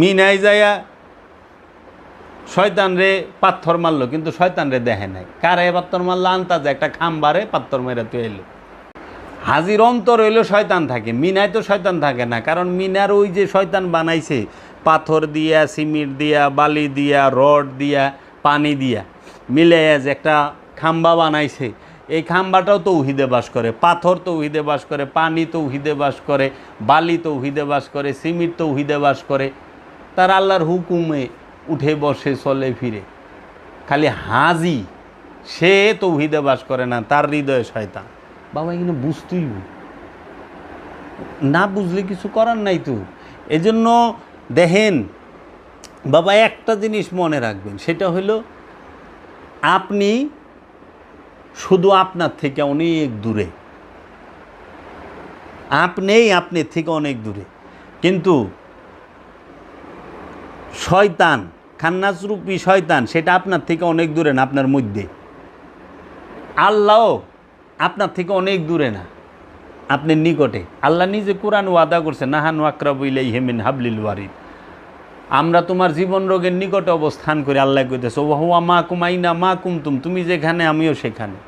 মিনাই যায়া শয়তান রে পাথর মারলো, কিন্তু শয়তান রে দেখে নাই। কারে পাথর মারলো? আন্তাজে, একটা খাম্বারে পাথর মেরে তুই এলো। হাজির অন্তর হইল শয়তান থাকে মিনায় তো শয়তান থাকে না, কারণ মিনার ওই যে শয়তান বানাইছে, পাথর দিয়া সিমেন্ট দিয়া, বালি দিয়া, রড দিয়া, পানি দিয়া মিলে যে একটা খাম্বা বানাইছে, এই খাম্বাটাও তো উহিদে বাস করে, পাথর তো উহিদে বাস করে, পানি তো উহিদে বাস করে, বালি তো উহিদে বাস করে সিমেন্ট তো উহিদে বাস করে। তার আল্লাহর হুকুমে উঠে বসে, চলে, ফিরে। খালি হাজি, সে তো উহিদে বাস করে না, তার হৃদয়ে শয়তান। বাবা এখানে বুঝতেই না বুঝলে কিছু করার নাই তো। এজন্য দেখেন, বাবা, একটা জিনিস মনে রাখবেন, সেটা হলো আপনি শুধু আপনার থেকে অনেক দূরে। আপনিই আপনার থেকে অনেক দূরে। কিন্তু শয়তান, খান্নাসরূপী শয়তান, সেটা আপনার থেকে অনেক দূরে না, আপনার মধ্যে। আল্লাহ আপনার থেকে অনেক দূরে না, আপনার নিকটে। আল্লাহ নিজে কোরআন ওয়াদা করছে, নাহান ওয়াকরাবু ইলাই হেমিন হাবলিল ওয়ারিদ। আমরা তোমার জীবন রোগের নিকটে অবস্থান করে, আল্লাহ কইতেছে ও হুয়া মা কুমাইনা মা কুমতুম, তুমি যেখানে, আমিও সেখানে।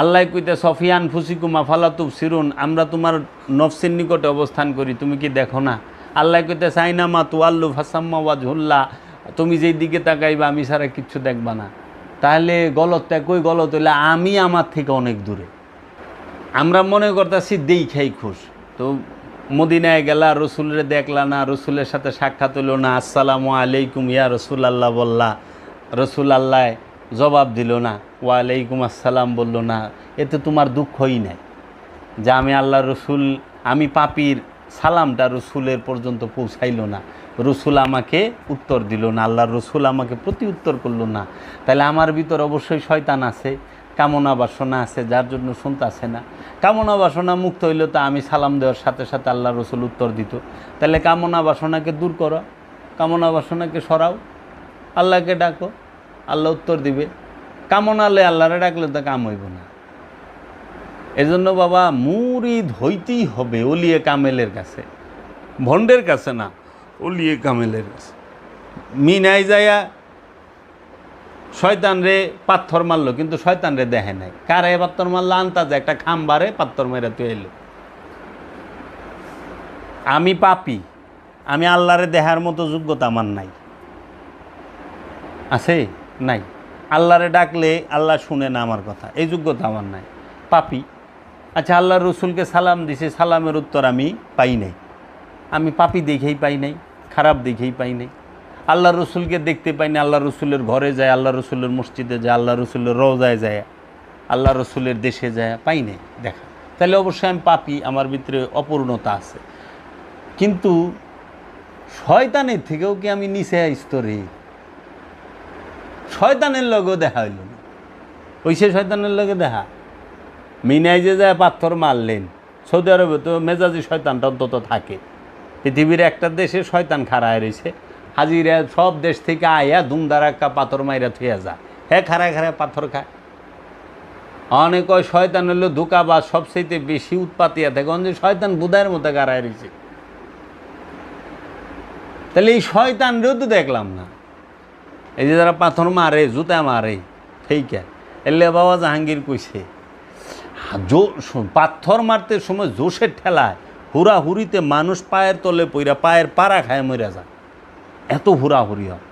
আল্লাহ কইতে সফিয়ান ফুসিকুমা ফালাতুব সিরুন আমরা তোমার নফসের নিকটে অবস্থান করি, তুমি কি দেখো না? আল্লাহ কইতে সাইনা মা তু আল্লু ফাসাম্মা ওয়া ঝুল্লা তুমি যেই দিকে তাকাইবা, আমি সারা কিচ্ছু দেখবা না। তাহলে গলতটা কই গলত হইলে আমি আমার থেকে অনেক দূরে। আমরা মনে করতেছি দেই খাই খুশ। তো মদিনায় গেলা, রসুলরে দেখলা না, রসুলের সাথে সাক্ষাৎ হলো না, আসসালামু আলাইকুম ইয়া রসুল আল্লাহ বললা। রসুল আল্লাহ জবাব দিল না, ওয়ালাইকুম আসসালাম বলল না। এতে তোমার দুঃখই নাই। যে আমি আল্লাহ রসুল, আমি পাপির সালামটা রসুলের পর্যন্ত পৌঁছাইল না। রসুল আমাকে উত্তর দিল না, আল্লাহর রসুল আমাকে প্রতি উত্তর করল না। তাহলে আমার ভিতর অবশ্যই শয়তান আছে, কামনা বাসনা আছে, যার জন্য শুনতেছে না। কামনা বাসনা মুক্ত হইলে তো আমি সালাম দেওয়ার সাথে সাথে আল্লাহ রসুল উত্তর দিত। তাহলে কামনা বাসনাকে দূর করো, কামনা বাসনাকে সরাও, আল্লাহকে ডাকো, আল্লাহ উত্তর দিবে। কামনালে আল্লাহরে ডাকলে তো কাম হইব না। এজন্য বাবা মুরিদ হইতেই হবে অলিয়ে কামেলের কাছে। ভণ্ডের কাছে না, অলিয়ে কামেলের কাছে। মিনাই যায়া শয়তান রে পাথর মারলো, কিন্তু শয়তান রে দেখে নাই। কারে পাথর মারলো? আন্তাজে, একটা খাম্বারে পাথর মেরে তুই এলো। আমি পাপি, আমি আল্লাহরে দেহার মতো যোগ্যতা আমার নাই। আছে? নাই। আল্লাহরে ডাকলে আল্লাহ শুনে না আমার কথা। এই যোগ্যতা আমার নাই। পাপি আচ্ছা আল্লাহ রসুলকে সালাম দিছে, সালামের উত্তর আমি পাই নাই। আমি পাপি দেখেই পাই নাই, খারাপ দেখেই পাই নাই। আল্লাহ রসুলকে দেখতে পাই না আল্লাহ রসুলের ঘরে যায় আল্লাহ রসুলের মসজিদে যায় আল্লাহ রসুলের রোজায় যায় আল্লাহ রসুলের দেশে যায়, পাই নাই, দেখা। তাহলে অবশ্যই আমি পাপি, আমার ভিতরে অপূর্ণতা আছে। কিন্তু শয়তানের থেকেও কি আমি নিচে স্তরে শয়তানের লগেও দেখা হইল না। ওই সে শয়তানের লগে দেখা? মিনাই যে যায় পাথর মারলেন, সৌদি আরবে তো মেজাজি শয়তানটা অন্তত থাকে। পৃথিবীর একটা দেশে শয়তান খাড়ায় রয়েছে। হাজিরা সব দেশ থেকে আয়া ধুমধারাক্কা পাথর মাইরা থুয়া যা হ্যাঁ খাড়ায় খাড়ায় পাথর খায়। অনেক শয়তান হলো ধোকা বা সবচেয়ে বেশি উৎপাতিয়া থাকে। অন্য শয়তান বুধায়ের মতো গাড়ায় রয়েছে। তাহলে এই শয়তানরেও তো দেখলাম না। এই যে যারা পাথর মারে, জুতা মারে ঠিক এলে বাবা জাহাঙ্গীর কইছে পাথর মারতে সময় জোশের ঠেলায় হুরা হুরিতে মানুষ পায়ের তলে পইরা পায়ের পাড়া খায় মরে যায়। এত হুরাহুরি হয়।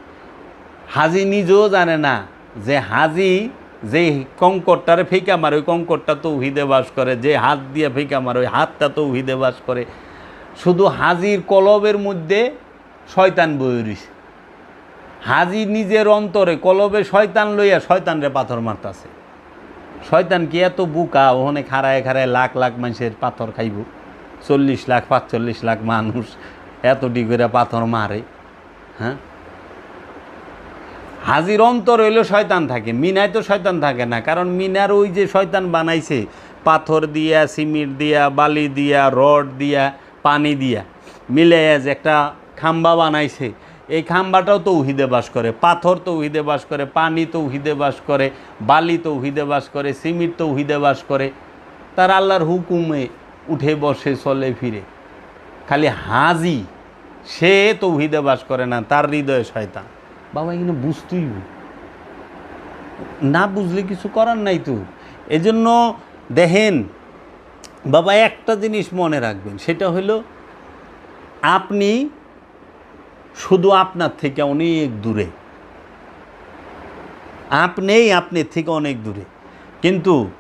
হাজি নিজেও জানে না যে হাজি যে কঙ্করটারে ফেঁকা মারে, ওই কঙ্করটা তো উহিদে বাস করে, যে হাত দিয়ে ফেঁকা মারে, ওই হাতটা তো উহিদে বাস করে। শুধু হাজির কলবের মধ্যে শয়তান রইছে। হাজি নিজের অন্তরে কলবে শয়তান লইয়া শয়তানরে পাথর মারতাছে। শয়তান কি এত বুকা? ওখানে খাড়ায় খাড়ায় লাখ লাখ মানুষের পাথর খাইব। চল্লিশ লাখ, পাঁচচল্লিশ লাখ মানুষ এত ডিগরে পাথর মারে হ্যাঁ? হাজির অন্তর হইলেও শয়তান থাকে, মিনায় তো শয়তান থাকে না। কারণ মিনার ওই যে শয়তান বানাইছে, পাথর দিয়া, সিমেন্ট দিয়া, বালি দিয়া, রড দিয়া, পানি দিয়া মিলে যে একটা খাম্বা বানাইছে এই খাম্বাটাও তো উহিদে বাস করে, পাথর তো উহিদে বাস করে, পানি তো উহিদে বাস করে, বালি তো উহিদে বাস করে, সিমেন্ট তো উহিদে বাস করে। তার আল্লাহর হুকুমে উঠে বসে, চলে, ফিরে। খালি হাজি, সে তৌহিদে বাস করে না, তার হৃদয়ে শয়তান। বাবা এখানে বুঝতেই না বুঝলে কিছু করার নাই তো। এজন্য দেখেন, বাবা, একটা জিনিস মনে রাখবেন, সেটা হলো, আপনি শুধু আপনার থেকে অনেক দূরে। আপনিই আপনার থেকে অনেক দূরে। কিন্তু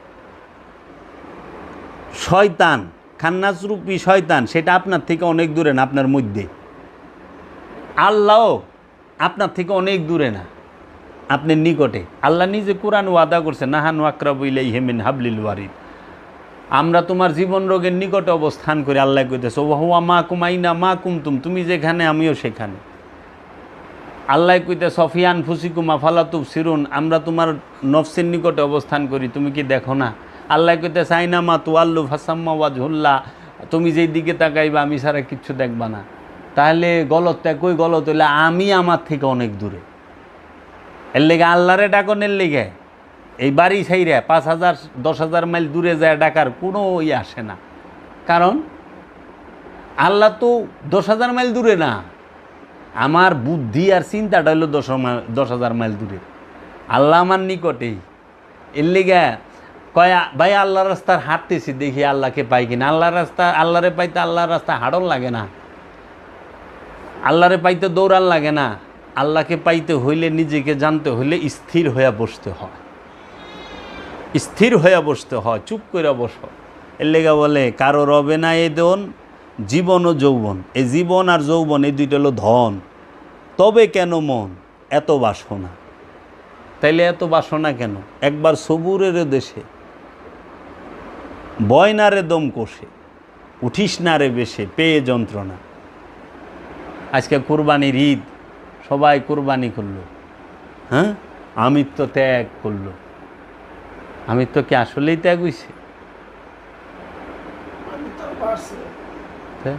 শয়তান, খান্নাসরূপী শয়তান, সেটা আপনার থেকে অনেক দূরে না, আপনার মধ্যে। আল্লাহ আপনার থেকে অনেক দূরে না, আপনার নিকটে। আল্লাহ নিজে কোরআন ওয়াদা করছে, নাহান ওয়াকরাবু হেমিন হাবলিল ওয়ারিদ। আমরা তোমার জীবন রোগের নিকটে অবস্থান করি, আল্লাহ কইতেছে ওহুয়া মা কুমাইনা মা কুমতুম, তুমি যেখানে আমিও সেখানে। আল্লাহ কইতে সফিয়ান ফুসিকুমা ফালাতুব সিরুন আমরা তোমার নফসের নিকটে অবস্থান করি, তুমি কি দেখো না? আল্লাহ কইতে সাইনা মা আল্লু ফাসাম্মা ওয়াজহুল্লা, তুমি যেই দিকে তাকাইবা, আমি সারা কিচ্ছু দেখবা না। তাহলে গলতটা কই গলত হইলে আমি আমার থেকে অনেক দূরে। এর লেগে আল্লাহরে ডাকনের লেগে। এই বাড়ি সাইরে পাঁচ হাজার, দশ হাজার মাইল দূরে যায় ডাকার কোনো ই আসে না। কারণ আল্লাহ তো দশ হাজার মাইল দূরে না। আমার বুদ্ধি আর চিন্তাটা হলো দশ দশ হাজার মাইল দূরে। আল্লাহ আমার নিকটেই। এর লেগে কয়া, ভাই আল্লাহ রাস্তার হাঁটতেছি, দেখি আল্লাহকে পাই কিনা। আল্লাহ রাস্তা, আল্লাহরে পাইতে আল্লাহর রাস্তা হাঁটন লাগে না। আল্লাহরে পাইতে দৌড়ান লাগে না। আল্লাহকে পাইতে হইলে, নিজেকে জানতে হইলে স্থির হয়ে বসতে হয়। স্থির হয়ে বসতে হয়, চুপ করে বসো। এর লেগা বলে, কারও রবে না এ দন, জীবন ও যৌবন। এই জীবন আর যৌবন, এই দুইটা হলো ধন। তবে কেন মন? এত বাসনা। তাইলে এত বাসনা কেন? একবার সবুরের দেশে, বয়নারে দম কষে, উঠিস না রে বেশে পেয়ে যন্ত্রণা। আজকে কুরবানির ঈদ, সবাই কুরবানি করল। হ্যাঁ? আমিত্ব ত্যাগ করল। আমিত্ব কি আসলেই ত্যাগ হইছে? আমি তো তা?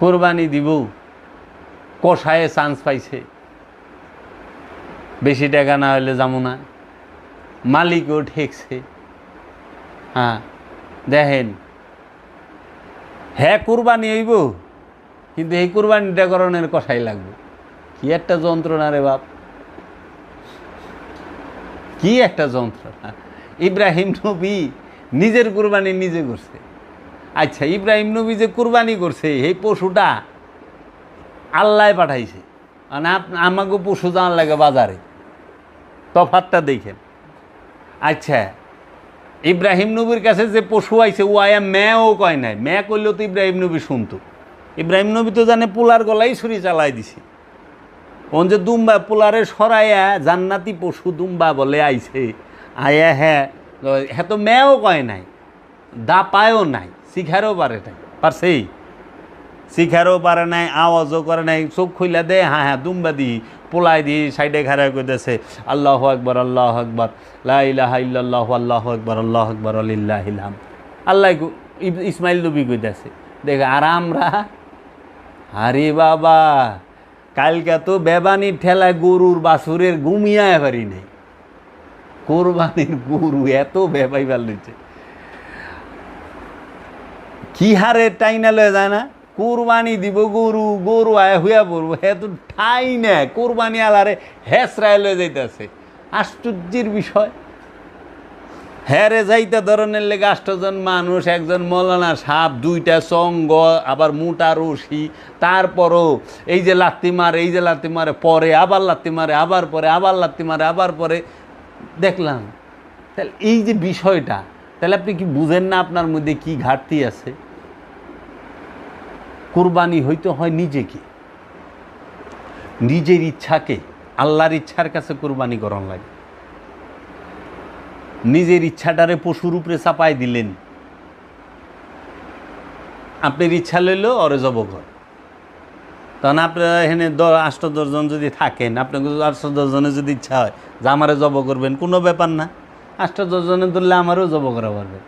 কোরবানি দিব কষায়ে চান্স পাইছে। বেশি টাকা না হলে যাব না। মালিকও ঠেকছে। হ্যাঁ দেখেন। হ্যাঁ কুরবানি হইব কিন্তু এই কুরবানিটা করণের কষাই লাগবে। কি একটা যন্ত্রণা রে বাপ। কি একটা যন্ত্রণা ইব্রাহিম নবী নিজের কুরবানি নিজে করছে। আচ্ছা ইব্রাহিম নবী যে কুরবানি করছে, এই পশুটা আল্লাহ পাঠাইছে। মানে আমাকে পশু জানার লাগে বাজারে। তফাতটা দেখেন। আচ্ছা ইব্রাহিম নবীর কাছে যে পশু আইছে, ও আয়া ম্যাও কয় নাই। ম্যা করলেও তো ইব্রাহিম নবী শুনতো। ইব্রাহিম নবী তো জানে পোলার গলাই ছুরি চালাই দিছে। ওন যে দুম্বা পোলারে সরাইয়া জান্নাতি পশু দুম্বা বলে আইছে। আয়া হ্যাঁ হ্যাঁ তো ম্যাও কয় নাই দা পায়ও নাই, শিখারও পারে নাই। পারছেই? শিখারও পারে নাই, আওয়াজও করে নাই, চোখ খুইলা দে হ্যাঁ হ্যাঁ দুম্বা দি, পোলাই দি, সাইডে খারা কইতেছে, আল্লাহ আকবর আল্লাহ আকবর লাহ ইল্লাল্লাহ, আল্লাহ আকবর আল্লাহ আকবর আল্লাহ কু- ইব- ইসমাইল নবী কইতেছে, দেখ, আর আমরা, আরে বাবা কালকে তো বেবানির ঠেলায় গরুর বাছুরের ঘুমিয়ে পারি নাই। কোরবানির গরু এত বেবাই পারলিছে কি হারে টাইনা লয়ে যায় না? কোরবানি দিব গরু গরু আয় হুয়া পড়ব, হে তো ঠাই না কোরবানি আলারে হেসরায় লয়ে যাইতেছে। আশ্চর্যের বিষয়। হ্যারে যাইতে ধরনের লেগে আষ্টজন মানুষ, একজন মৌলানা সাপ দুইটা সঙ্গ, আবার মোটা রশি, তারপরও এই যে লাত্তি মারে, এই যে লাত্তি মারে, পরে আবার লাত্তি মারে, আবার পরে, আবার লাত্তি মারে, আবার পরে। দেখলাম, তাহলে এই যে বিষয়টা, তাহলে আপনি কি বুঝেন না আপনার মধ্যে কি ঘাটতি আছে? কোরবানি হইতে হয় নিজেকে। নিজের ইচ্ছাকে, আল্লাহর ইচ্ছার কাছে কোরবানি করন লাগে। নিজের ইচ্ছাটারে পশুর উপরে চাপাই দিলেন। আপনার ইচ্ছা লইল অরে জব কর। তখন আপনার এখানে আষ্ট দশজন যদি থাকেন আপনার আষ্ট দশজনের যদি ইচ্ছা হয় যে আমারে জব করবেন, কোনো ব্যাপার না। আষ্ট দশজনে ধরলে আমারও জব করা পারবে।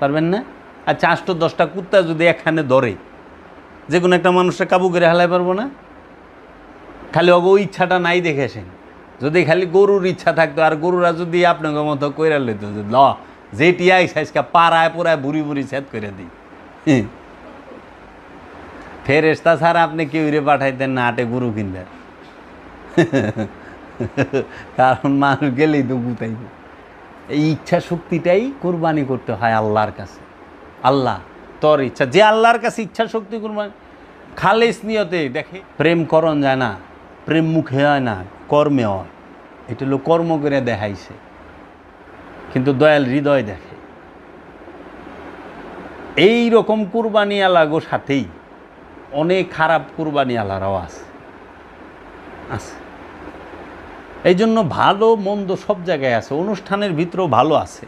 পারবেন না? আচ্ছা আষ্ট দশটা কুত্তা যদি একখানে ধরে, যে কোনো একটা মানুষটা কাবু করে হালাই পারব না? খালি অগ ইচ্ছাটা নাই দেখেছেন যদি খালি গরুর ইচ্ছা থাকতো, আর গরুরা যদি আপনাকে মতো কইরা লইতো যে, ল, যেটি আইসা আজকে পাড়ায় পোড়ায় বুড়ি বুড়ি ছেদ করে দিই। ফেরেস্তা ছাড়া আপনি কেউ রে পাঠাইতেন না হাটে গরু কিনবেন। কারণ মানুষ গেলেই তো গুতাইব। এই ইচ্ছা শক্তিটাই কোরবানি করতে হয় আল্লাহর কাছে। আল্লাহ, তোর ইচ্ছা। যে আল্লাহর কাছে ইচ্ছা শক্তি কোরবানি, খালেস নিয়তে, দেখে, প্রেম করণ যায় না, প্রেম মুখে হয় না। কর্মে এটা হলো কর্ম করে দেখাইছে। কিন্তু দয়াল হৃদয় দেখে। এই রকম কুরবানি আলাগো সাথেই অনেক খারাপ কুরবানি আলারাও আছে। আছে। এই জন্য ভালো, মন্দ সব জায়গায় আছে। অনুষ্ঠানের ভিতরেও ভালো আছে।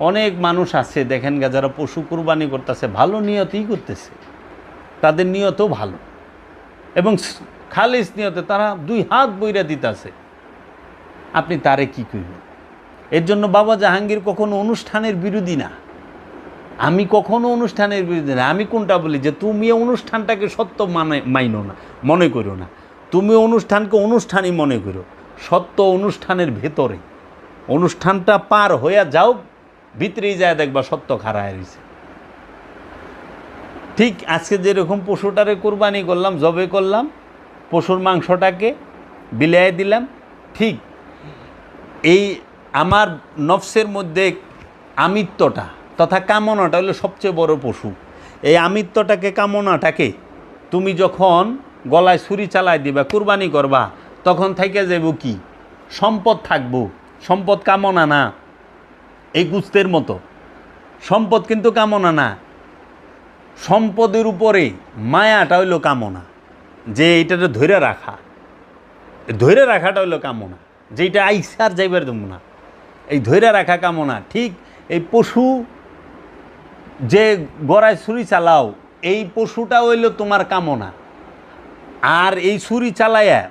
অনেক মানুষ আছে, দেখেন গা, যারা পশু কুরবানি করতেছে, ভালো নিয়তই করতেছে। তাদের নিয়তও ভালো। এবং খালিস নিয়তে তারা দুই হাত বইরা দিতেছে। আপনি তারে কি কইবেন? এর জন্য বাবা জাহাঙ্গীর কখনো অনুষ্ঠানের বিরোধী না। আমি কখনো অনুষ্ঠানের বিরোধী না। আমি কোনটা বলি যে তুমি অনুষ্ঠানটাকে সত্য মানে মাইনো না, মনে করো না। তুমি অনুষ্ঠানকে অনুষ্ঠানই মনে করো সত্য অনুষ্ঠানের ভেতরে। অনুষ্ঠানটা পার হইয়া যাও, ভিতরেই যায় দেখবা সত্য খারায় রয়েছে ঠিক আজকে যেরকম পশুটারে কোরবানি করলাম, জবে করলাম পশুর মাংসটাকে বিলিয়ে দিলাম, ঠিক এই আমার নফসের মধ্যে আমিত্বটা তথা কামনাটা হলো সবচেয়ে বড় পশু। এই আমিত্বটাকে, কামনাটাকে তুমি যখন গলায় ছুরি চালাই দিবা, কুরবানি করবা, তখন থেকে যাব কি? সম্পদ থাকব, সম্পদ কামনা না, এই গুস্তের মতো। সম্পদ কিন্তু কামনা না, সম্পদের উপরে মায়াটা হইল কামনা। যে এইটাতে ধরে রাখা। ধরে রাখাটা হইল কামনা। যেটা আইসে আর যাইবার দেবো না। এই ধরে রাখা কামনা। ঠিক এই পশু যে গড়ায় ছুরি চালাও, এই পশুটা হইল তোমার কামনা। আর এই ছুরি চালাইয়া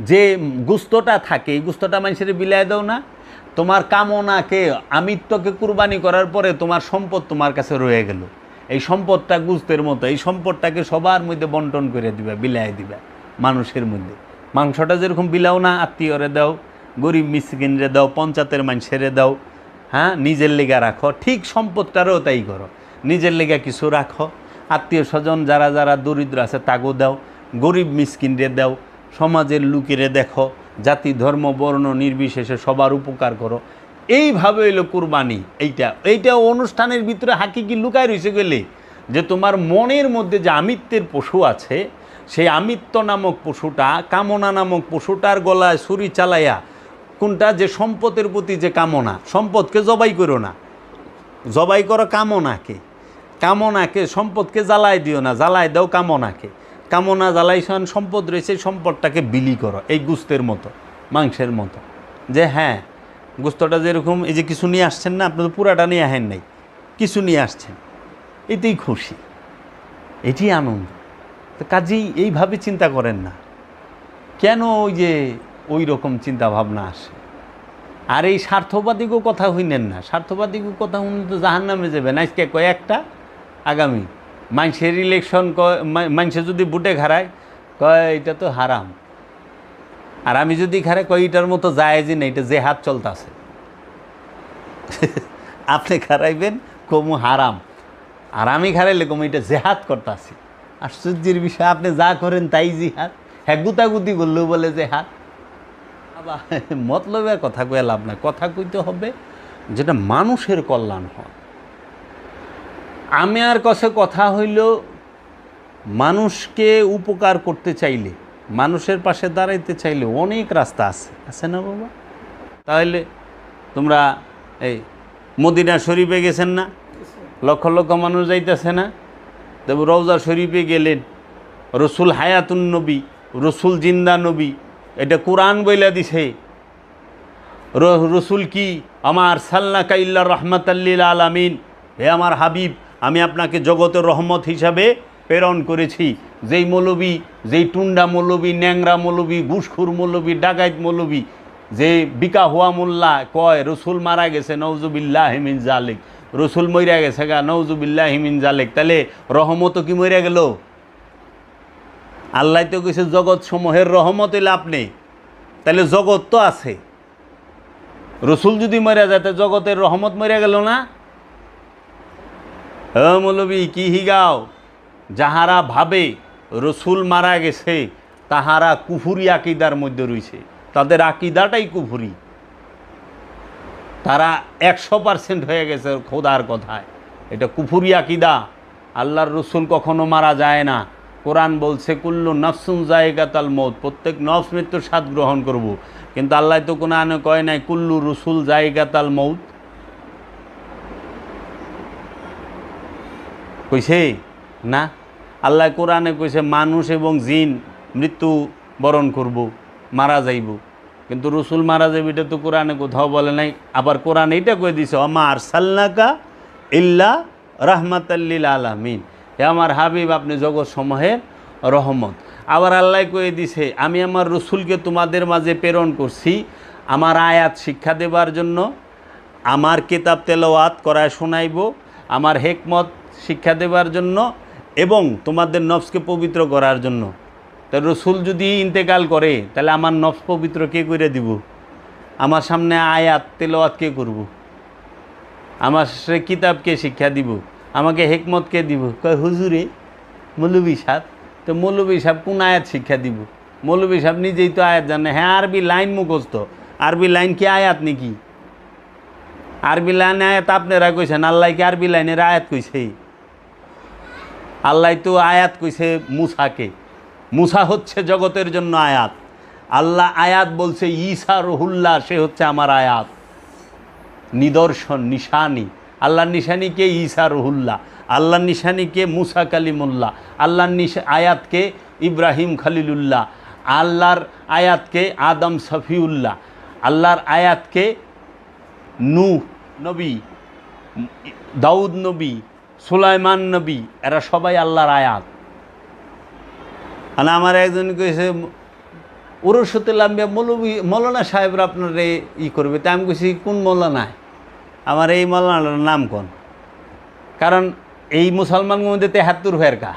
যে গুস্তটা থাকে, এই গুস্তটা মানুষের বিলাই দাও না। তোমার কামনাকে, আমিত্বকে কুরবানি করার পরে তোমার সম্পদ তোমার কাছে রয়ে গেল। এই সম্পদটা গুস্তের মতো, এই সম্পদটাকে সবার মধ্যে বন্টন করে দিবা, বিলাই দিবা মানুষের মধ্যে। মাংসটা যেরকম বিলাও না, আত্মীয়রে দাও, গরিব মিসকিনরে দাও, পঞ্চায়েতের মানুষেরে দাও হ্যাঁ নিজের লেগা রাখো, ঠিক সম্পদটারও তাই করো। নিজের লেগা কিছু রাখো, আত্মীয় স্বজন যারা যারা দরিদ্র আছে তাগো দাও, গরিব মিসকিনরে দাও, সমাজের লুকিরে দেখো, জাতি, ধর্ম, বর্ণ, নির্বিশেষে সবার উপকার করো। এইভাবে এলো কুরবানি, এইটা। এইটা অনুষ্ঠানের ভিতরে হাকিকি লুকায় রয়েছে গেলে, যে তোমার মনের মধ্যে যে আমিত্বের পশু আছে, সেই আমিত্ব নামক পশুটা, কামনা নামক পশুটার গলায় ছুরি চালাইয়া, কোনটা যে সম্পদের প্রতি যে কামনা, সম্পদকে জবাই করো না। জবাই করো কামনাকে। কামনাকে, সম্পদকে জ্বালাই দিও না জ্বালায় দাও কামনাকে। কামনা জ্বালাইছন সম্পদ রয়েছে সম্পদটাকে বিলি করো, এই গুস্তের মতো, মাংসের মতো। যে হ্যাঁ গুস্তটা যেরকম, এই যে কিছু নিয়ে আসছেন না, আপনি তো পুরাটা নিয়ে আহেন নাই। কিছু নিয়ে আসছেন। এতেই খুশি। এটি আনন্দ। তো কাজেই এইভাবে চিন্তা করেন না। কেন ওই যে ওই রকম চিন্তা ভাবনা আসে? আর এই স্বার্থবাদীকেও কথা হইনেন না। স্বার্থবাদীকেও কথা হইন তো জাহান নামে যাবেন। আজকে কয় একটা? আগামী। মানুষের ইলেকশন কয় মানুষে যদি বুটে খারায় কয়, এটা তো হারাম। আর আমি যদি খারে কইটার মতো যায় যে না এটা যে হাত চলতেছে। আপনি খারাইবেন, কমু হারাম। আর আমি খারাইলে কমু এটা জেহাদ করতেছি। আশ্চর্যের বিষয়, আপনি যা করেন তাই জিহাদ হ্যাঁ গুতাগুতি করলেও বলে যে হাত। আবার মতলবের কথা কয়ে লাভ না কথা কইতে হবে যেটা মানুষের কল্যাণ হয়। আমি আর কাছে কথা হইল মানুষকে উপকার করতে চাইলে মানুষের পাশে দাঁড়াইতে চাইলে অনেক রাস্তা আছে। আছে না বাবা? তাহলে তোমরা এই মদিনা শরীফে গেছেন না? লক্ষ লক্ষ মানুষ যাইতেছে না? তবে রওজা শরীফে গেলেন। রসুল হায়াতুন নবী, রসুল জিন্দা নবী, এটা কোরআন বইলা দিছে। রসুল কি? আমার সাল্লা কাইল্লা রহমতাল্লিল আলামিন। হে আমার হাবিব, আমি আপনাকে জগতের রহমত হিসাবে প্রেরণ করেছি। যেই মৌলবী, যেই টুন্ডা মৌলবী, ন্যাংরা মৌলবী, ঘুষখুর মৌলবী, ডাকাইত মৌলবী, যে বিকা হুয়া মোল্লা কয়, রসুল মারা গেছে, নওজুবিল্লাহ হিমিন জালেক। রসুল মইরা গেছে গা, নওজুবিল্লাহ হিমিন জালেক। তাহলে রহমতও কি মইরা গেল? আল্লাহ তো কইছে জগৎ সমূহের রহমত হইলে আপনি তাহলে জগৎ তো আছে। রসুল যদি মরে যায়, তো জগতের রহমত মরে গেল না? হ মৌলবী, কি হিগাও? যাহারা ভাবে রসুল মারা গেছে, তাহারা কুফুরি আকিদার মধ্যে রয়েছে। তাদের আকিদাটাই কুফুরি। তারা একশো পার্সেন্ট হয়ে গেছে খোদার কথায়। এটা কুফুরি আকিদা। আল্লাহর রসুল কখনো মারা যায় না। কোরআন বলছে, কুল্লু নফসুন জায়গাতাল মত প্রত্যেক নফস মৃত্যুর স্বাদ গ্রহণ করব। কিন্তু আল্লাহ তো কোনো আনে কয় নাই, কুল্লু রসুল জায়গাতাল মৌত কইছে না? আল্লাহ কোরআনে কইছে, মানুষ এবং জিন মৃত্যু বরণ করব, মারা যাইব। কিন্তু রসুল মারা যাবে এটা তো কোরআনে কোথাও বলে নাই। আবার কোরআন এইটা কয়ে দিছে অমা আর সাল্লাকা ইল্লা রাহমাতাল্লিল আলামিন। হে আমার হাবিব, আপনি জগৎ সমূহের রহমত। আবার আল্লাহ কয়ে দিছে, আমি আমার রসুলকে তোমাদের মাঝে প্রেরণ করছি, আমার আয়াত শিক্ষা দেবার জন্য। আমার কিতাব তেলাওয়াত করায় শোনাইব, আমার হেকমত শিক্ষা দেবার জন্য। এবং তোমাদের নফসকে পবিত্র করার জন্য। তা রসুল যদি ইন্তেকাল করে, তাহলে আমার নফস পবিত্র কে করে দিব? আমার সামনে আয়াত, তেলাওয়াত কে করব? আমার সে কিতাবকে শিক্ষা দিব? আমাকে হেকমত কে দিব? কয়, হুজুরে, মৌলবী সাহেব, তো মৌলবী সাহেব কোন আয়াত শিক্ষা দিব? মৌলবী সাহেব নিজেই তো আয়াত জানে। হ্যাঁ আরবি লাইন মুখস্থ। আরবি লাইন কি আয়াত নাকি? আরবি লাইনে আয়াত আপনারা কইছেন, আল্লাহ কি আরবি লাইনের আয়াত কইছে? আল্লাহ তো আয়াত কইছে মুসাকে। মুসা হচ্ছে জগতের জন্য আয়াত। আল্লাহ আয়াত বলছে, ঈসা রহুল্লাহ, সে হচ্ছে আমার আয়াত। নিদর্শন, নিশানি। আল্লাহর নিশানিকে ঈসা রহুল্লাহ। আল্লাহর নিশানিকে মুসা কালিমুল্লাহ। আল্লাহর নিশা আয়াতকে ইব্রাহিম খালিলুল্লাহ। আল্লাহর আয়াতকে আদম সফিউল্লাহ। আল্লাহর আয়াতকে নূহ নবী। দাউদ নবী। সুলাইমান নবী, এরা সবাই আল্লাহর আয়াত। আর আমার একজন কইছে উরসতুল্লাম্বিয়া মৌলবী, মৌলানা সাহেবরা আপনার ই করবে। তা আমি কইছি, কোন মৌলানায় আমার এই মৌলানার নাম কোন? কারণ এই মুসলমানদের মধ্যে তেহাত্তর হয়ের কা।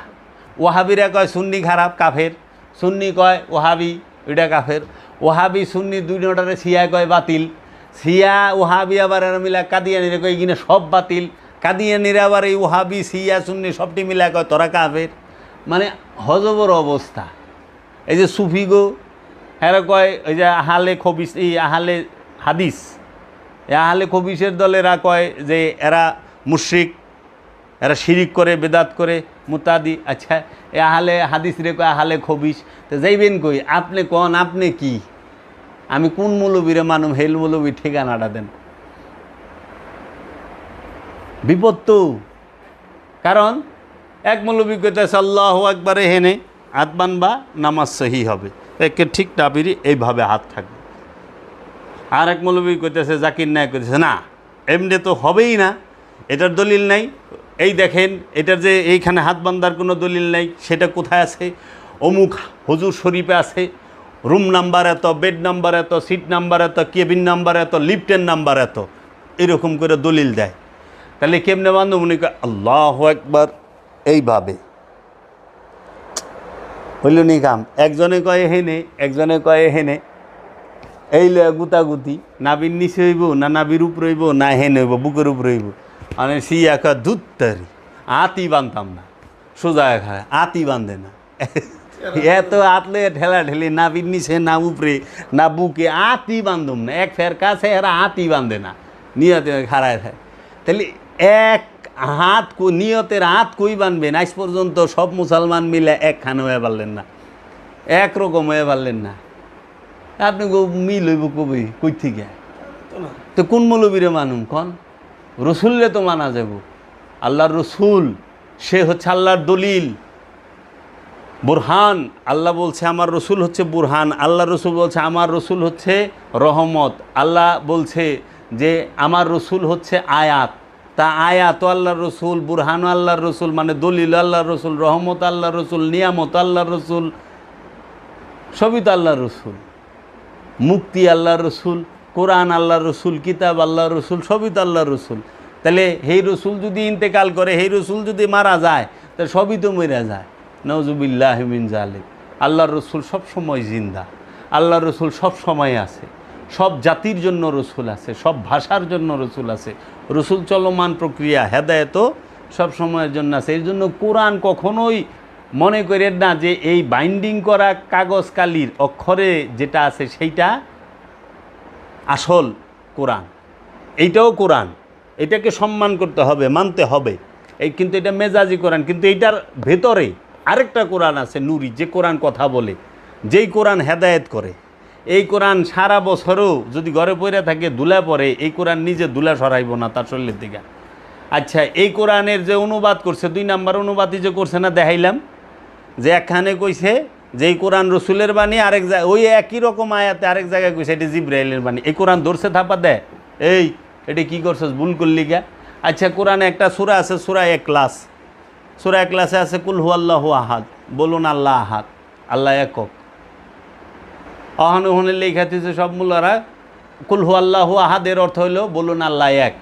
ওহাবিরা কয়, সুন্নি খারাপ, কাফের। সুন্নি কয় ওহাবি ওইটা কাফের। ওহাবি সুন্নি দুই নটারে সিয়া কয়, বাতিল। সিয়া ওহাবি আবার মিলা কাদিয়ানিরে কয় কিনা সব বাতিল। কাদিয়ানিরা আবার এই ওহাবি সিয়া সুন্নি সবটি মিলা কয়, তোরা কাফের? মানে হজবর অবস্থা। এই যে সুফি গো হ্যাঁ কয় ওই যে আহালে খবিস, এই আহালে হাদিস আহালে খবিসের দলেরা কয় যে এরা মুশ্রিক, এরা শিরিক করে, বেদাত করে, মুতাদি আচ্ছা এ আহালে হাদিস রে কয়, আহালে খবিস। তো যাইবেন কই, আপনি কন, আপনি কি? আমি কোন মৌলবীরে মানুম, হেল মৌলবী ঠিকানাটা দেন। বিপদ তো। কারণ এক মৌলবী কইতেছে আল্লাহ একবারে হেনে হাত বানবা, নামাজ সহি হবে। একে ঠিক টাবিরি এইভাবে হাত থাকবে। আর এক মৌলবী কইতেছে, জাকির নায়ক কইতেছে, না, এমনি তো হবেই না। এটার দলিল নাই। এই দেখেন, এটার যে এইখানে হাত বান্দার কোনো দলিল নাই, সেটা কোথায় আছে? অমুক হজুর শরীফে আছে। রুম নাম্বার এত, বেড নাম্বার এত, সিট নাম্বার এত, কেবিন নাম্বার এত, লিফটের নাম্বার এত। এরকম করে দলিল দেয়। তাহলে কেমনে বান্ধব উনি আল্লাহ একবার এইভাবে। হইল নি কাম? একজনে কয়ে হেনে একজনে কয়ে হেনে এই লে গুতাগুতি নাবির নিচে হইব না নাবির উপর হইব না হেনে হইব বুকের উপর হইব। মানে সিয়া কা দুত্তারি আতি বানতাম না। সোজা খায় আতি বান্ধে না। এত আতলে ঠেলা ঠেলি নাবির নিচে না উপরে না বুকে আতি বান্ধুম না। এক ফের কাছে এরা আতি বান্ধে না। নিয়তে খাড়ায় থাকে তাহলে এক হাত নিয়তের হাত কই বানবেন? আজ পর্যন্ত সব মুসলমান মিলে একখানে হয়ে পারলেন না। একরকম হয়ে পারলেন না। আপনি মিল হইব কবি? কই থেকে? তো কোন মৌলবীরে মানুম? কন? রসুলরে তো মানা যাব আল্লাহর রসুল, সে হচ্ছে আল্লাহর দলিল। বুরহান, আল্লাহ বলছে আমার রসুল হচ্ছে বুরহান। আল্লাহ রসুল বলছে আমার রসুল হচ্ছে রহমত। আল্লাহ বলছে যে আমার রসুল হচ্ছে আয়াত। তা আয়াত আল্লাহর রসুল, বুরহান আল্লাহর রসুল মানে দলিল আল্লাহর রসুল, রহমত আল্লাহর রসুল, নিয়ামত আল্লাহর রসুল, সবই তো আল্লাহর রসুল। মুক্তি আল্লাহর রসুল, কোরআন আল্লাহর রসুল, কিতাব আল্লাহর রসুল, সবই তো আল্লাহর রসুল। তাহলে হেই রসুল যদি ইন্তেকাল করে, হেই রসুল যদি মারা যায় তাহলে সবই তো মরে যায়। নজুবিল্লাহ মিন জালিক আল্লাহর রসুল সব সময় জিন্দা। আল্লাহর রসুল সব সময় আছে। সব জাতির জন্য রসুল আছে, সব ভাষার জন্য রসুল আছে রসুল চলমান প্রক্রিয়া হেদায়ত সব সময়ের জন্য আছে। এর জন্য কোরআন কখনোই মনে করেন না যে এই বাইন্ডিং করা কাগজ কালির অক্ষরে যেটা আছে সেইটা আসল কোরআন। এইটাও কোরআন। এটাকে সম্মান করতে হবে, মানতে হবে। এই কিন্তু এটা মেজাজি কোরআন, কিন্তু এইটার ভেতরে আরেকটা কোরআন আছে নুরি, যে কোরআন কথা বলে, যেই কোরআন হেদায়েত করে। এই কোরআন সারা বছরও যদি ঘরে পড়ে থাকে, দুলা পরে এই কোরআন নিজে দুলা সরাইব না তার শরীরের দিকে। আচ্ছা এই কোরআনের যে অনুবাদ করছে, দুই নাম্বার অনুবাদই যে করছে না, দেখাইলাম। যে একখানে কইছে যে এই কোরআন রসুলের বাণী, আরেক জায়গায়, ওই একই রকম আয়াতে আরেক জায়গায় কইছে, এটি জিব্রাইলের বাণী। এই কোরআন ধরছে থাপা দেয় এই, এটি কী করছস, ভুল করলি গা? আচ্ছা কোরআনে একটা সুরা আছে, সুরা এক ক্লাস। সুরা এক ক্লাসে আছে, কুল হু আল্লাহ আহাদ, বলুন আল্লাহ আহাদ, আল্লাহ একক। অহন লেখা দিয়েছে সব মূলারা, কুল হু আল্লাহ আহাদের অর্থ হইল বলুন আল্লাহ এক,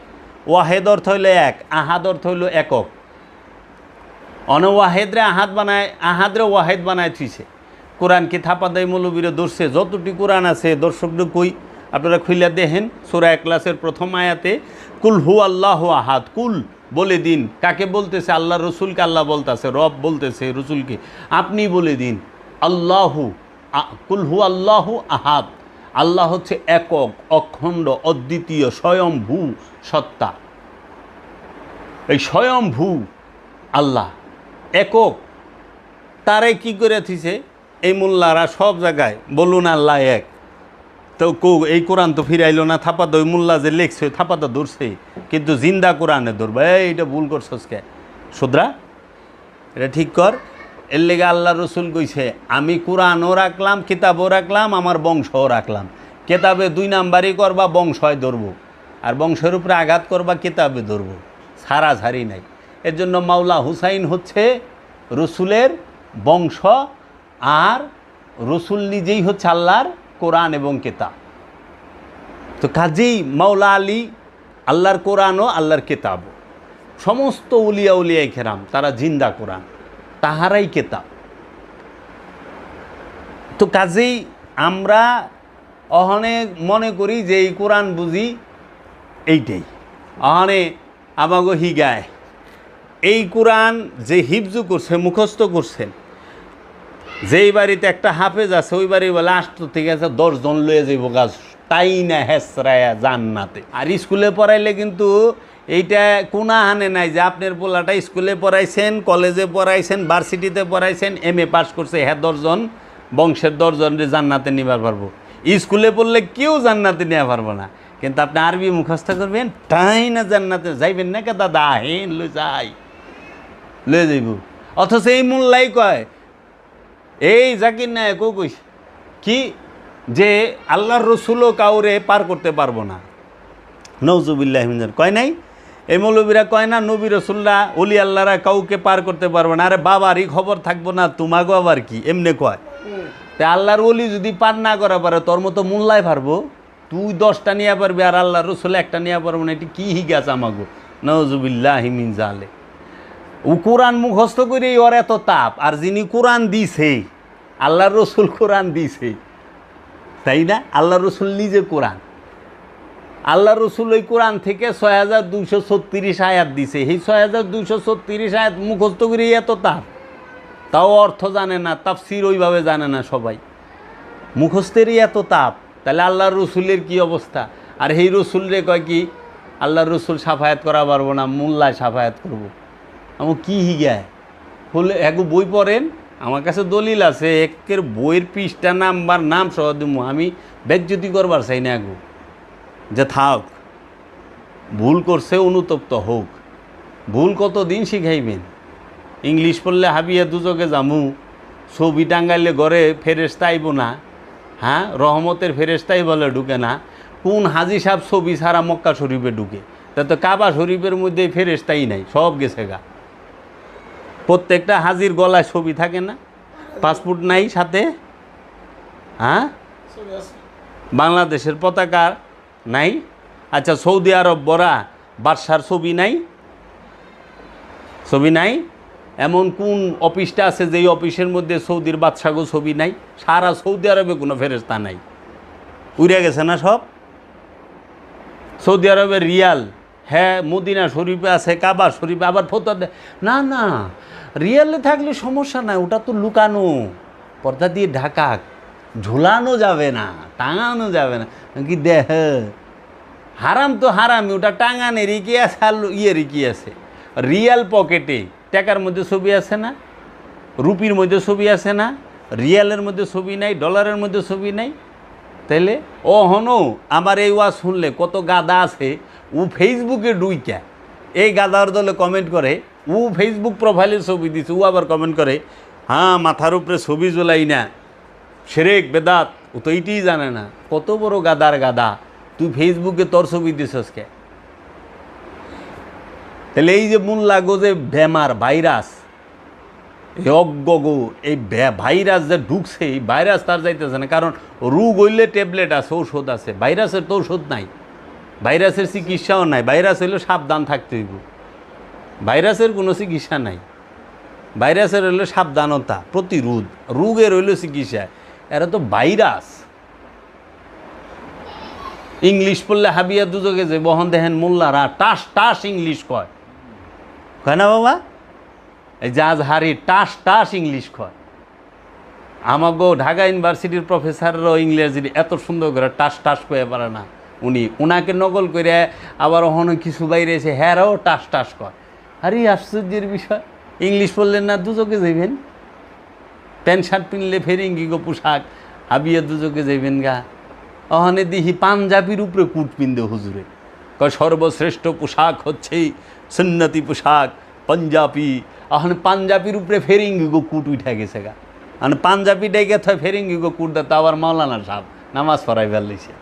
ওয়াহেদ অর্থ হইল এক, আহাদ অর্থ হইল একক। অন ওয়াহেদরে আহাদ বানায়, আহাদরে ওয়াহেদ বানায় থুইছে। কোরআন কি থাপা দেয় মৌলবীরে দর্শে যতটি কোরআন আছে দর্শকদের কই? আপনারা খুইলা দেখেন সোরা ক্লাসের প্রথম আয়াতে, কুল হু আল্লাহ আহাদ, কুল বলে দিন। কাকে বলতেছে? আল্লাহ রসুলকে আল্লাহ বলতেছে, রব বলতেছে রসুলকে। আপনি বলে দিন, আল্লাহু আ- কুল হু আল্লাহু আহাদ। আল্লাহ হচ্ছে একক, অখণ্ড, অদ্বিতীয় স্বয়ংভূ সত্তা। এই স্বয়ংভূ আল্লাহ। একক। তারে কি করে থিছে? এই মোল্লারা সব জায়গায় বলুন আল্লাহ এক। তো কো, এই কোরআন তো ফিরাইলো না, থাপা দই, মোল্লা যে লেখছে থাপাটা ধরছে, কিন্তু জিন্দা কোরআনে ধরবে। এইটা ভুল করছস কে? সুদ্রা, এটা ঠিক কর। এর লেগে আল্লাহ রসুল কইছে, আমি কোরআনও রাখলাম, কিতাবও রাখলাম, আমার বংশও রাখলাম। কেতাবে দুই নাম্বারই করবা বংশয় ধরব। আর বংশের উপরে আঘাত করবা, কিতাবে ধরবো। ছাড়া ছাড়ি নাই। এর জন্য মাওলা হুসাইন হচ্ছে রসুলের বংশ, আর রসুল নিজেই হচ্ছে আল্লাহর কোরআন এবং কেতাব। তো কাজেই মাওলা আলী আল্লাহর কোরআনও, আল্লাহর কেতাবও। সমস্ত উলিয়া উলিয়াই খেরাম তারা জিন্দা কোরআন। তাহারাই কেতাব। তো কাজেই আমরা অহনে মনে করি যে এই কোরআন বুঝি এইটাই। অহনে আমাগো হিগায় এই কোরআন যে হিফজু করছে, মুখস্থ করছেন যেই বাড়িতে একটা হাফেজ আছে, ওই বাড়ি বলে আসতো ঠিক আছে, দশজন লয়ে যাইব গাছ তাই না হেসরায়া জান্নাতে। আর স্কুলে পড়াইলে কিন্তু এইটা কোনা হানে নাই যে আপনার পোলাটা স্কুলে পড়াইছেন, কলেজে পড়াইছেন, ভার্সিটিতে পড়াইছেন এম এ পাস করছে হ্যাঁ দশজন, বংশের দশজন জান্নাতে নিবার পারব। স্কুলে পড়লে কেউ জান্নাতে নেওয়া পারব না। কিন্তু আপনি আরবি মুখস্থ করবেন, তাই না জান্নাতে যাইবেন না কে দাদা? হেন, লই যাই। লয়ে যাইব। অথচ এই মোল্লাই কয়, এই জাকির নায়ক কো কইস কি যে আল্লাহর রসুলও কাউরে পার করতে পারব না? নৌজুবিল্লাহমিন কয় নাই? এই মৌলবীরা কয় না, নবী রসুল্লাহ অলি আল্লাহরা কাউকে পার করতে পারবে না। আরে বাবারই খবর থাকব না, তোমাগো আবার কি? এমনি কয়। তে আল্লাহর অলি যদি পার না করা পারে, তোর মতো মোল্লায় পারব? তুই দশটা নিয়ে পারবি আর আল্লাহ রসুল একটা নিয়ে পারব না, এটি কি হিগাছ আমাগো? নজুবিল্লাহ হিমিন জালে ও কোরআন মুখস্থ করে ওর এত তাপ, আর যিনি কোরআন দিছে, আল্লাহর রসুল কোরআন দিছে। তাই না? আল্লাহ রসুল নিজে কোরআন। আল্লাহ রসুল ওই কোরআন থেকে ছয় হাজার দুইশো ছত্রিশ আয়াত দিছে। এই ছয় হাজার দুইশো ছত্রিশ আয়াত মুখস্থ করে এত তাপ। তাও অর্থ জানে না তাপ তাফসির ওইভাবে জানে না সবাই। মুখস্থেরই এত তাপ। তাহলে আল্লাহর রসুলের কি অবস্থা? আর এই রসুল রে কয় কি, আল্লাহর রসুল সাফায়াত করা পারব না, মোল্লায় সাফায়াত করব। আমি কি হিগায়? হলে এক বই পড়েন, আমার কাছে দলিল আছে, একের বইয়ের পৃষ্ঠা, নাম্বার নাম সহ দিমু আমি বেজ্জতি করবার চাই না আগু যে থাক ভুল করছে অনুতপ্ত হোক। ভুল কত দিন শিখাইবেন? ইংলিশ পড়লে হাবিয়া দুচকে জামু ছবি টাঙ্গাইলে ঘরে ফেরেস্তা আইব না। হ্যাঁ রহমতের ফেরেস্তাই বলে ঢুকে না। কোন হাজি সাহেব ছবি ছাড়া মক্কা শরীফে ঢুকে? তা তো কাবা শরীফের মধ্যে ফেরেস্তাই নাই সব গেছে গা। প্রত্যেকটা হাজির গলায় ছবি থাকে না? পাসপোর্ট নাই সাথে? হ্যাঁ? বাংলাদেশের পতাকা নাই? আচ্ছা সৌদি আরব বরা বাদশার ছবি নাই? ছবি নাই? এমন কোন অফিসটা আছে যেই অফিসের মধ্যে সৌদির বাদশাগো ছবি নাই? সারা সৌদি আরবে কোনো ফেরেস্তা নাই। উড়ে গেছে না সব? সৌদি আরবের রিয়াল। হ্যাঁ মদিনা শরীফে আছে, কাবা শরীফে, আবার ফতো দেয় না না, রিয়েলে থাকলে সমস্যা নাই, ওটা তো লুকানো। পর্দা দিয়ে ঢাকা। ঝুলানো যাবে না, টাঙানো যাবে না। কি দেহ? হারাম তো হারামি ওটা টাঙানেরই কি আছে আর ইয়েরই কি আছে। রিয়েল পকেটে, টাকার মধ্যে ছবি আছে না? রুপির মধ্যে ছবি আছে না? রিয়ালের মধ্যে ছবি নাই, ডলারের মধ্যে ছবি নাই? তাইলে, ও হনো, আমার এই ওয়া শুনলে কত গাদা আছে, ও ফেসবুকে ডুইকা। এই গাদার দলে কমেন্ট করে, ও ফেসবুক প্রোফাইলে ছবি দিছে, ও আবার কমেন্ট করে হ্যাঁ মাথার উপরে ছবি জ্বলাই না। সেরেক, বেদাত, ও তো এইটাই জানে না। কত বড় গাদার গাদা। তুই ফেসবুকে তোর ছবি দিছস কে? তাহলে এই যে মূল লাগো যে বেমার ভাইরাস, এই অজ্ঞগো এই ভাইরাস যে ঢুকছে, এই ভাইরাস তার যাইতেছে না। কারণ রোগ হইলে ট্যাবলেট আছে, ঔষধ আছে। ভাইরাসের তো ঔষধ নাই। ভাইরাসের চিকিৎসাও নাই। ভাইরাস হইলে সাবধান থাকতে হইব। ভাইরাসের কোনো চিকিৎসা নাই। ভাইরাসের হইলে সাবধানতা, প্রতিরোধ। রোগের হইল চিকিৎসা। এরা তো ভাইরাস। ইংলিশ পড়লে হাবিয়া দুজকে যে বহন দেহেন মোল্লারা টাস টাস ইংলিশ কয়। কয় না বাবা? এই জাজ হারি টাস টাস ইংলিশ কয়। আমাগো ঢাকা ইউনিভার্সিটির প্রফেসররাও ইংরেজি এত সুন্দর করে টাস টাস করে পারে না উনি উনাকে নকল করে আবার ওখানে কিছু বাইরে এসে হ্যারাও টাস টাস কয়। আরে আশ্চর্যের বিষয়। ইংলিশ পড়লেন না দুচোকে যাইবেন? প্যান্ট শার্ট পিনলে ফেরিঙ্গি গো পোশাক, হাবিয়া দুজকে যাইবেন গা। অহনে দিহি পাঞ্জাবির উপরে কুট পিন্দে হুজুরে। কয়, সর্বশ্রেষ্ঠ পোশাক হচ্ছে সুন্নতি পোশাক, পাঞ্জাবি। অহন পাঞ্জাবির উপরে ফেরিঙ্গি গো কুট উঠে গেছে গা। মানে পাঞ্জাবি ডেকে থয় ফেরিঙ্গি গো কুট দা আবার মাওলানা সাহেব নামাজ পড়াই ফেলিছে